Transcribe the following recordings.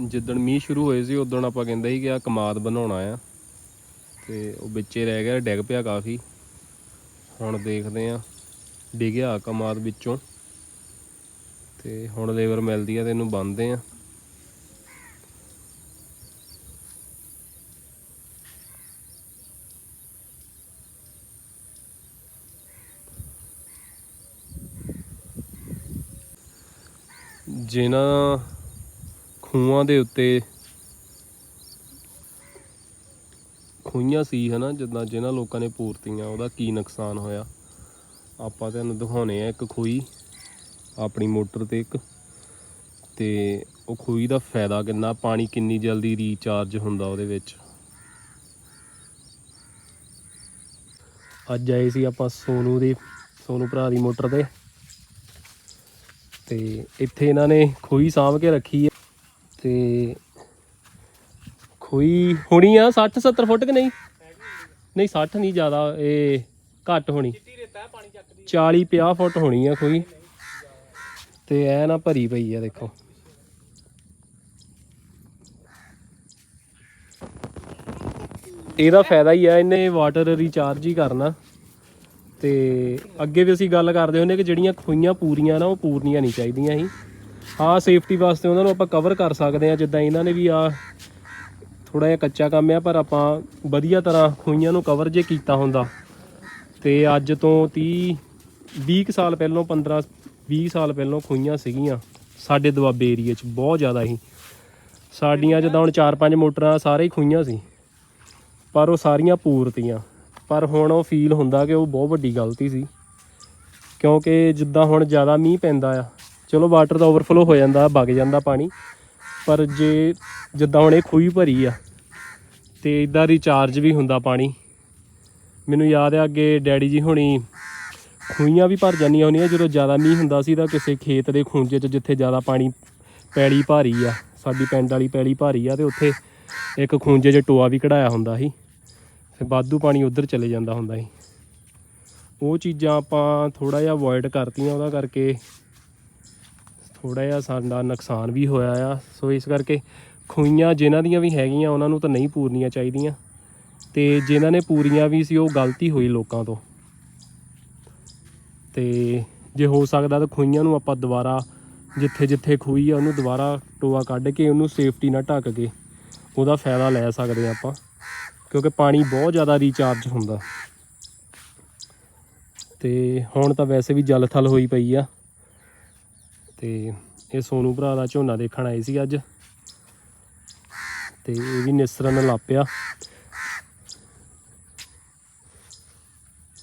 ਜਿੱਦਣ ਮੀਂਹ ਸ਼ੁਰੂ ਹੋਏ ਸੀ, ਉਦੋਂ ਆਪਾਂ ਕਹਿੰਦੇ ਸੀ ਕਿ ਆ ਕਮਾਦ ਬਣਾਉਣਾ ਆ। ਤੇ ਉਹ ਵਿੱਚੇ ਰਹਿ ਗਿਆ, ਡਿੱਗ ਪਿਆ ਕਾਫੀ। ਹੁਣ ਦੇਖਦੇ ਆ ਡਿੱਗਿਆ ਕਮਾਦ ਵਿੱਚੋਂ। ਤੇ ਹੁਣ ਲੇਬਰ ਮਿਲਦੀ ਆ ਤੇ ਇਹਨੂੰ ਬੰਨਦੇ ਆ ਜਿਨ੍ਹਾਂ ਖੂਹਾਂ ਦੇ ਉੱਤੇ ਖੂਹੀਆਂ ਸੀ, ਹਨਾ, ਜਿੱਦਾਂ ਜਿਨ੍ਹਾਂ ਲੋਕਾਂ ਨੇ ਪੂਰਤੀਆਂ, ਉਹਦਾ ਕੀ ਨੁਕਸਾਨ ਹੋਇਆ? ਆਪਾਂ ਤੁਹਾਨੂੰ ਦਿਖਾਉਣੇ ਆ ਇੱਕ ਖੂਹੀ ਆਪਣੀ ਮੋਟਰ ਤੇ ਇੱਕ, ਤੇ ਉਹ ਖੂਹੀ ਦਾ ਫਾਇਦਾ ਕਿੰਨਾ? ਪਾਣੀ ਕਿੰਨੀ ਜਲਦੀ ਰੀਚਾਰਜ ਹੁੰਦਾ ਉਹਦੇ ਵਿੱਚ? ਅੱਜ ਆਏ ਸੀ ਆਪਾਂ ਸੋਨੂ ਦੀ, ਸੋਨੂ ਭਰਾ ਦੀ ਮੋਟਰ ਤੇ। ਤੇ ਇੱਥੇ ਇਹਨਾਂ ਨੇ ਖੂਹੀ ਸਾਂਭ ਕੇ ਰੱਖੀ ਹੈ। ਤੇ ਖੂਹੀ ਹੋਣੀ ਆ 60 70 ਫੁੱਟ ਕਿ ਨਹੀਂ? ਨਹੀਂ 60 ਨਹੀਂ ਜ਼ਿਆਦਾ, ਇਹ ਘੱਟ ਹੋਣੀ। 40 50 ਫੁੱਟ ਹੋਣੀ ਆ ਖੂਹੀ ਤੇ ਐ ਨਾ ਭਰੀ ਪਈ ਆ, ਦੇਖੋ। ਇਹਦਾ ਫਾਇਦਾ ਹੀ ਆ, ਇਹਨੇ ਵਾਟਰ ਰੀਚਾਰਜ ਹੀ ਕਰਨਾ। ਤੇ ਅੱਗੇ ਵੀ ਅਸੀਂ ਗੱਲ ਕਰਦੇ ਹੁੰਦੇ ਕਿ ਜਿਹੜੀਆਂ ਖੋਈਆਂ ਪੂਰੀਆਂ ਨਾ, ਉਹ ਪੂਰਨੀਆਂ ਨਹੀਂ ਚਾਹੀਦੀਆਂ ਸੀ। ਹਾਂ ਸੇਫਟੀ ਵਾਸਤੇ ਉਹਨਾਂ ਨੂੰ ਆਪਾਂ ਕਵਰ ਕਰ ਸਕਦੇ ਆ ਜਿੱਦਾਂ ਇਹਨਾਂ ਨੇ ਵੀ ਆ ਥੋੜਾ ਜਿਹਾ ਕੱਚਾ ਕੰਮ ਆ, ਪਰ ਆਪਾਂ ਵਧੀਆ ਤਰ੍ਹਾਂ ਖੂਹੀਆਂ ਨੂੰ ਕਵਰ ਜੇ ਕੀਤਾ ਹੁੰਦਾ। ਤੇ ਅੱਜ ਤੋਂ 30 20 ਕੁ ਸਾਲ ਪਹਿਲਾਂ 15 20 ਸਾਲ ਪਹਿਲਾਂ ਖੂਹੀਆਂ ਸੀਗੀਆਂ ਸਾਡੇ ਦੁਆਬੇ ਏਰੀਏ 'ਚ, ਬਹੁਤ ਜ਼ਿਆਦਾ ਹੀ ਸਾਡੀਆਂ ਜਿੱਦਾਂ ਹੁਣ 4-5 ਮੋਟਰਾਂ ਸਾਰੇ ਹੀ ਖੂਹੀਆਂ ਸੀ। ਪਰ ਉਹ ਸਾਰੀਆਂ ਪੂਰਤੀਆਂ। ਪਰ ਹੁਣ ਉਹ ਫੀਲ ਹੁੰਦਾ ਕਿ ਉਹ ਬਹੁਤ ਵੱਡੀ ਗਲਤੀ ਸੀ। ਕਿਉਂਕਿ ਜਿੱਦਾਂ ਹੁਣ ਜ਼ਿਆਦਾ ਮੀਂਹ ਪੈਂਦਾ ਆ ਚਲੋ ਵਾਟਰ ਦਾ ਓਵਰਫਲੋ ਹੋ ਜਾਂਦਾ, ਵਗ ਜਾਂਦਾ ਪਾਣੀ, ਪਰ ਜੇ ਜਿੱਦਾਂ ਹੁਣ ਇਹ ਖੂਹੀ ਭਰੀ ਆ, ਤੇ ਇਦਾਂ ਰਿਚਾਰਜ ਵੀ ਹੁੰਦਾ ਪਾਣੀ। ਮੈਨੂੰ ਯਾਦ ਆ ਅੱਗੇ ਡੈਡੀ ਜੀ ਹੁਣੀ ਖੂਹੀਆਂ ਵੀ ਭਰ ਜਾਂਦੀਆਂ ਹੁੰਦੀਆਂ, ਜਦੋਂ ਜ਼ਿਆਦਾ ਮੀਂਹ ਹੁੰਦਾ ਸੀ ਤਾਂ ਕਿਸੇ ਖੇਤ ਦੇ ਖੂੰਜੇ 'ਚ ਜਿੱਥੇ ਜ਼ਿਆਦਾ ਪਾਣੀ ਪੈਲੀ ਭਾਰੀ ਆ, ਸਾਡੀ ਪਿੰਡ ਵਾਲੀ ਪੈਲੀ ਭਾਰੀ ਆ, ਤੇ ਉੱਥੇ ਇੱਕ ਖੂੰਜੇ 'ਚ ਟੋਆ ਵੀ ਕਢਾਇਆ ਹੁੰਦਾ ਸੀ ਫਿਰ ਵਾਧੂ ਪਾਣੀ ਉਧਰ ਚਲੇ ਜਾਂਦਾ ਹੁੰਦਾ ਸੀ। ਉਹ ਚੀਜ਼ਾਂ ਆਪਾਂ ਥੋੜਾ ਜਿਹਾ ਅਵੋਇਡ ਕਰਤੀਆਂ, ਉਹਦਾ ਕਰਕੇ ਥੋੜਾ ਜਿਹਾ ਸਾਡਾ ਨੁਕਸਾਨ ਵੀ ਹੋਇਆ ਆ। ਸੋ ਇਸ ਕਰਕੇ ਖੂਈਆਂ ਜਿਨ੍ਹਾਂ ਦੀਆਂ ਵੀ ਹੈਗੀਆਂ, ਉਹਨਾਂ ਨੂੰ ਤਾਂ ਨਹੀਂ ਪੂਰਨੀਆਂ ਚਾਹੀਦੀਆਂ। ਤੇ ਜਿਨ੍ਹਾਂ ਨੇ ਪੂਰੀਆਂ ਵੀ ਸੀ, ਉਹ ਗਲਤੀ ਹੋਈ ਲੋਕਾਂ ਤੋਂ। ਤੇ ਜੇ ਹੋ ਸਕਦਾ ਤਾਂ ਖੂਈਆਂ ਨੂੰ ਆਪਾਂ ਦੁਬਾਰਾ ਜਿੱਥੇ ਜਿੱਥੇ ਖੂਈ ਆ, ਉਹਨੂੰ ਦੁਬਾਰਾ ਟੋਆ ਕੱਢ ਕੇ, ਉਹਨੂੰ ਸੇਫਟੀ ਨਾਲ ਢੱਕ ਕੇ ਉਹਦਾ ਫਾਇਦਾ ਲੈ ਸਕਦੇ ਆ ਆਪਾਂ। ਕਿਉਂਕਿ ਪਾਣੀ ਬਹੁਤ ਜ਼ਿਆਦਾ ਰੀਚਾਰਜ ਹੁੰਦਾ। ਤੇ ਹੁਣ ਤਾਂ ਵੈਸੇ ਵੀ ਜਲ ਥਲ ਹੋਈ ਪਈ ਆ। ਤੇ ਇਹ ਸੋਨੂ ਭਰਾ ਦਾ ਝੋਨਾ ਦੇਖਣ ਆਏ ਸੀ ਅੱਜ। ਤੇ ਇਹ ਵੀ ਨਿਸਰਨ ਲਾਪਿਆ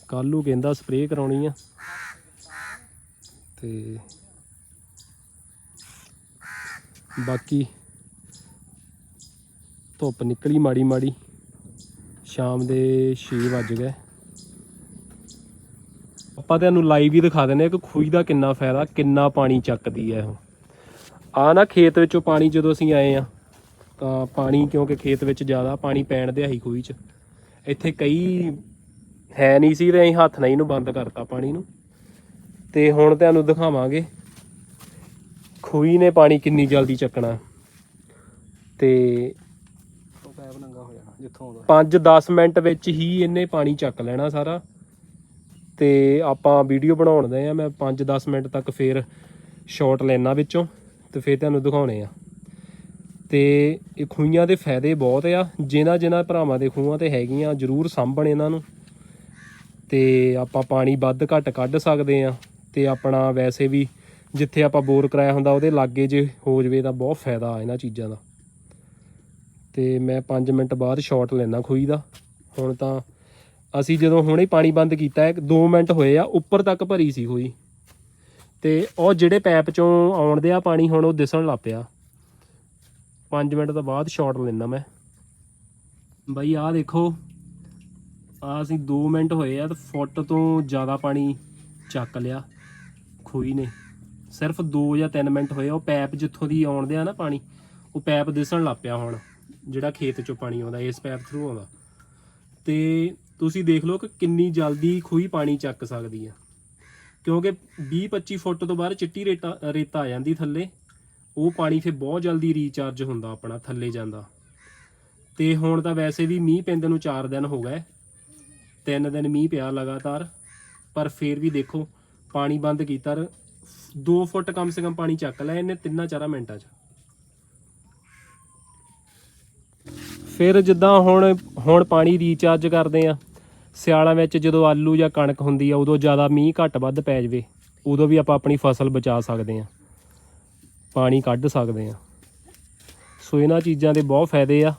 ਕੱਲੂ ਕਹਿੰਦਾ ਸਪਰੇਅ ਕਰਾਉਣੀ ਆ। ਤੇ ਬਾਕੀ ਧੁੱਪ ਨਿਕਲੀ ਮਾੜੀ ਮਾੜੀ ਸ਼ਾਮ ਦੇ 6 ਵੱਜ ਗਏ। ਆਪਾਂ ਤੁਹਾਨੂੰ ਲਾਈਵ ਹੀ ਦਿਖਾ ਦਿੰਦੇ ਆ ਕਿ ਖੂਹੀ ਦਾ ਕਿੰਨਾ ਫਾਇਦਾ, ਕਿੰਨਾ ਪਾਣੀ ਚੱਕਦੀ ਹੈ ਉਹ। ਆ ਨਾ ਖੇਤ ਵਿੱਚੋਂ ਪਾਣੀ ਜਦੋਂ ਅਸੀਂ ਆਏ ਆ ਤਾਂ ਪਾਣੀ ਕਿਉਂਕਿ ਖੇਤ ਵਿੱਚ ਜ਼ਿਆਦਾ ਪਾਣੀ ਪੈਣ ਦਿਆ ਸੀ ਖੂਹੀ 'ਚ। ਇੱਥੇ ਕਈ ਹੈ ਨਹੀਂ ਸੀ ਤੇ ਅਸੀਂ ਹੱਥ ਨਾਲ ਇਹਨੂੰ ਬੰਦ ਕਰਤਾ ਪਾਣੀ ਨੂੰ। ਤੇ ਹੁਣ ਤੁਹਾਨੂੰ ਦਿਖਾਵਾਂਗੇ, ਖੂਹੀ ਨੇ ਪਾਣੀ ਕਿੰਨੀ ਜਲਦੀ ਚੱਕਣਾ। ਤੇ ਜਿੱਥੋਂ ਆਉਂਦਾ 5-10 ਮਿੰਟ ਵਿੱਚ ਹੀ ਇਹਨੇ ਪਾਣੀ ਚੱਕ ਲੈਣਾ ਸਾਰਾ। ਤੇ ਆਪਾਂ ਵੀਡੀਓ ਬਣਾਉਣ ਦੇ ਆ। ਮੈਂ 5-10 ਮਿੰਟ ਤੱਕ ਫੇਰ ਸ਼ਾਟ ਲੈਣਾ ਵਿੱਚੋਂ ਤੇ ਫੇਰ ਤੁਹਾਨੂੰ ਦਿਖਾਉਣੇ ਆ। ਤੇ ਇਹ ਖੂਹੀਆਂ ਦੇ ਫਾਇਦੇ ਬਹੁਤ ਆ। ਜਿਨ੍ਹਾਂ ਜਿਨ੍ਹਾਂ ਭਰਾਵਾਂ ਦੇ ਖੂਹਾਂ ਤੇ ਹੈਗੀਆਂ, ਜਰੂਰ ਸਾਂਭਣ ਇਹਨਾਂ ਨੂੰ। ਤੇ ਆਪਾਂ ਪਾਣੀ ਵੱਧ ਘੱਟ ਕੱਢ ਸਕਦੇ ਆ। ਤੇ ਆਪਣਾ ਵੈਸੇ ਵੀ ਜਿੱਥੇ ਆਪਾਂ ਬੋਰ ਕਰਾਇਆ ਹੁੰਦਾ, ਉਹਦੇ ਲਾਗੇ ਜੇ ਹੋ ਜਵੇ ਤਾਂ ਬਹੁਤ ਫਾਇਦਾ ਆ ਇਹਨਾਂ ਚੀਜ਼ਾਂ ਦਾ। ਤੇ ਮੈਂ 5 ਮਿੰਟ ਬਾਅਦ ਸ਼ਾਟ ਲੈਣਾ ਖੂਹੀ ਦਾ। ਹੁਣ ਤਾਂ ਅਸੀਂ ਜਦੋਂ ਹੁਣੇ ਪਾਣੀ ਬੰਦ ਕੀਤਾ ਹੈ 2 ਮਿੰਟ ਹੋਏ ਆ ਉੱਪਰ ਤੱਕ ਭਰੀ ਸੀ ਖੂਹੀ ਤੇ ਉਹ ਜਿਹੜੇ ਪੈਪ ਚੋਂ ਆਉਣ ਦੇ ਆ ਪਾਣੀ ਹੁਣ ਉਹ ਦਿਸਣ ਲੱਗ ਪਿਆ। 5 ਮਿੰਟ ਤੋਂ ਬਾਅਦ ਸ਼ਾਟ ਲੈਣਾ ਮੈਂ। ਬਾਈ ਆਹ ਦੇਖੋ ਆ ਅਸੀਂ 2 ਮਿੰਟ ਹੋਏ ਆ ਤੇ ਫੁੱਟ ਤੋਂ ਜ਼ਿਆਦਾ ਪਾਣੀ ਚੱਕ ਲਿਆ। ਖੂਹੀ ਨੇ। ਸਿਰਫ 2 ਜਾਂ 3 ਮਿੰਟ ਹੋਏ ਆ, ਉਹ ਪੈਪ ਜਿੱਥੋਂ ਦੀ ਆਉਣ ਦੇ ਆ ਨਾ ਪਾਣੀ ਉਹ ਪੈਪ ਦਿਸਣ ਲੱਗ ਪਿਆ ਹੁਣ ਜਿਹੜਾ ਖੇਤ ਚੋਂ ਪਾਣੀ ਆਉਂਦਾ ਇਸ ਪੈਪ ਥਰੂ ਆਉਂਦਾ। ਤੇ ਤੁਸੀਂ ਦੇਖ ਲਓ ਕਿ ਕਿੰਨੀ ਜਲਦੀ ਖੂਹੀ ਪਾਣੀ ਚੱਕ ਸਕਦੀ ਆ। ਕਿਉਂਕਿ 20 25 ਫੁੱਟ ਤੋਂ ਬਾਅਦ ਚਿੱਟੀ ਰੇਤਾ ਰੇਤਾ ਆ ਜਾਂਦੀ ਥੱਲੇ। ਉਹ ਪਾਣੀ ਫਿਰ ਬਹੁਤ ਜਲਦੀ ਰੀਚਾਰਜ ਹੁੰਦਾ ਆਪਣਾ, ਥੱਲੇ ਜਾਂਦਾ। ਤੇ ਹੁਣ ਤਾਂ ਵੈਸੇ ਵੀ ਮੀਂਹ ਪੈਂਦੇ ਨੂੰ 4 ਦਿਨ ਹੋ ਗਏ। 3 ਦਿਨ ਮੀਂਹ ਪਿਆ ਲਗਾਤਾਰ। ਪਰ ਫਿਰ ਵੀ ਦੇਖੋ, ਪਾਣੀ ਬੰਦ ਕੀਤਾ 2 ਫੁੱਟ ਕਮ ਸੇ ਕਮ ਪਾਣੀ ਚੱਕ ਲਿਆ ਇਹਨੇ ਤਿੰਨਾਂ ਚਾਰਾਂ ਮਿੰਟਾਂ 'ਚ। ਫਿਰ ਜਿੱਦਾਂ ਹੁਣ ਹੁਣ ਪਾਣੀ ਰੀਚਾਰਜ ਕਰਦੇ ਆ। ਸਿਆਲਾਂ ਵਿੱਚ ਜਦੋਂ ਆਲੂ ਜਾਂ ਕਣਕ ਹੁੰਦੀ ਆ, ਉਦੋਂ ਜ਼ਿਆਦਾ ਮੀਂਹ ਘੱਟ ਵੱਧ ਪੈ ਜਾਵੇ, ਉਦੋਂ ਵੀ ਆਪਾਂ ਆਪਣੀ ਫਸਲ ਬਚਾ ਸਕਦੇ ਆ ਪਾਣੀ ਕੱਢ ਸਕਦੇ ਆ ਸੋ ਇਹਨਾਂ ਚੀਜ਼ਾਂ ਦੇ ਬਹੁਤ ਫਾਇਦੇ ਆ।